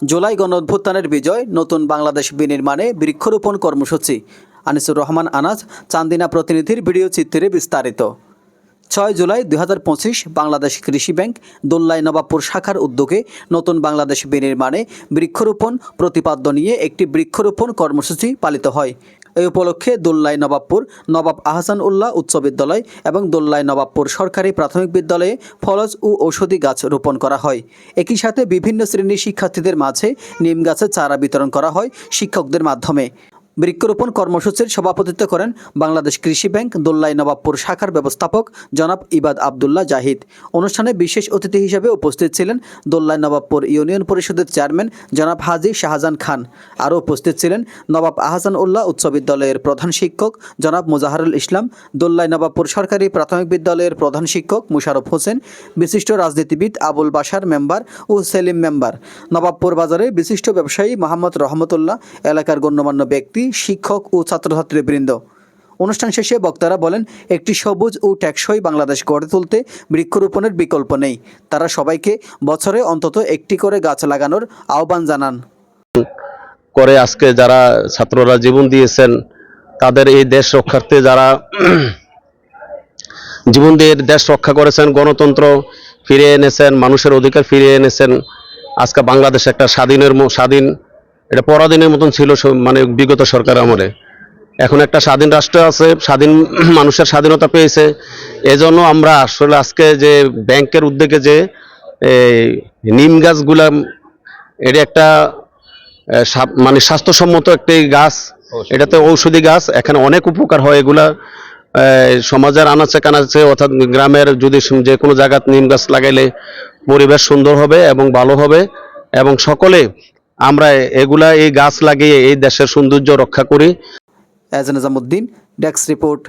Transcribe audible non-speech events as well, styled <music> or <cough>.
জুলাই গণ অভ্যুত্থানের বিজয়, নতুন বাংলাদেশ বিনির্মাণে বৃক্ষরোপণ কর্মসূচি। আনিসুর রহমান আনাজ, চান্দিনা প্রতিনিধির ভিডিও চিত্রে বিস্তারিত। ছয় জুলাই দু হাজার পঁচিশ, বাংলাদেশ কৃষি ব্যাংক দোল্লাই নবাবপুর শাখার উদ্যোগে নতুন বাংলাদেশ বিনির্মাণে বৃক্ষরোপণ প্রতিপাদ্য নিয়ে একটি বৃক্ষরোপণ কর্মসূচি পালিত হয়। এই উপলক্ষে দোল্লাই নবাবপুর নবাব আহসান উল্লাহ উচ্চ বিদ্যালয় এবং দোল্লাই নবাবপুর সরকারি প্রাথমিক বিদ্যালয়ে ফলজ ও ঔষধি গাছ রোপণ করা হয়। একই সাথে বিভিন্ন শ্রেণির শিক্ষার্থীদের মাঝে নিম গাছের চারা বিতরণ করা হয় শিক্ষকদের মাধ্যমে। বৃক্ষরোপণ কর্মসূচির সভাপতিত্ব করেন বাংলাদেশ কৃষি ব্যাংক, দোল্লাই নবাবপুর শাখার ব্যবস্থাপক জনাব ইবাদ আবদুল্লাহ জাহিদ। অনুষ্ঠানে বিশেষ অতিথি হিসেবে উপস্থিত ছিলেন দোল্লাই নবাবপুর ইউনিয়ন পরিষদের চেয়ারম্যান জনাব হাজি শাহজাহান খান। আরও উপস্থিত ছিলেন নবাব আহসান উল্লাহ উচ্চ বিদ্যালয়ের প্রধান শিক্ষক জনাব মুজাহারুল ইসলাম, দোল্লাই নবাবপুর সরকারি প্রাথমিক বিদ্যালয়ের প্রধান শিক্ষক মুশারফ হোসেন, বিশিষ্ট রাজনীতিবিদ আবুল বাশার মেম্বার ও সেলিম মেম্বার। নবাবপুর বাজারে বিশিষ্ট ব্যবসায়ী মোহাম্মদ রহমতুল্লাহ এলাকার গণ্যমান্য ব্যক্তি শিক্ষক ও ছাত্রছাত্রীবৃন্দ অনুষ্ঠান শেষে বক্তারা বলেন, একটি সবুজ ও টেকসই বাংলাদেশ গড়ে তুলতে বৃক্ষরোপণের বিকল্প নেই। তারা সবাইকে বছরে অন্তত একটি করে গাছ লাগানোর আহ্বান জানান। করে আজকে যারা ছাত্ররা জীবন দিয়েছেন, তাদের এই দেশ রক্ষার্থে যারা <clears throat> জীবন দিয়ে দেশ রক্ষা করেছেন, গণতন্ত্র ফিরিয়ে এনেছেন, মানুষের অধিকার ফিরে এনেছেন, আজকে বাংলাদেশ একটা স্বাধীনের স্বাধীন এটা পরাধীনের মতন ছিল মানে বিগত সরকার আমলে। এখন একটা স্বাধীন রাষ্ট্র আছে স্বাধীন <clears throat> মানুষের স্বাধীনতা পেয়েছে। এজন্য আমরা আসলে আজকে যে ব্যাংকের উদ্যোগে যে এই, নিম গাছগুলা এটা একটা মানে স্বাস্থ্যসম্মত একটি গাছ এটাতে ঔষধি গাছ এখানে অনেক উপকার হয় এগুলা। সমাজের আনাচে কানাচে অর্থাৎ গ্রামের যদি যে কোনো জায়গায় নিম গাছ লাগাইলে পরিবেশ সুন্দর হবে এবং ভালো হবে এবং সকলে আমরা এগুলা এই গাছ লাগিয়ে এই দেশের সৌন্দর্য রক্ষা করি। এজ নিজামুদ্দিন ডেস্ক রিপোর্ট।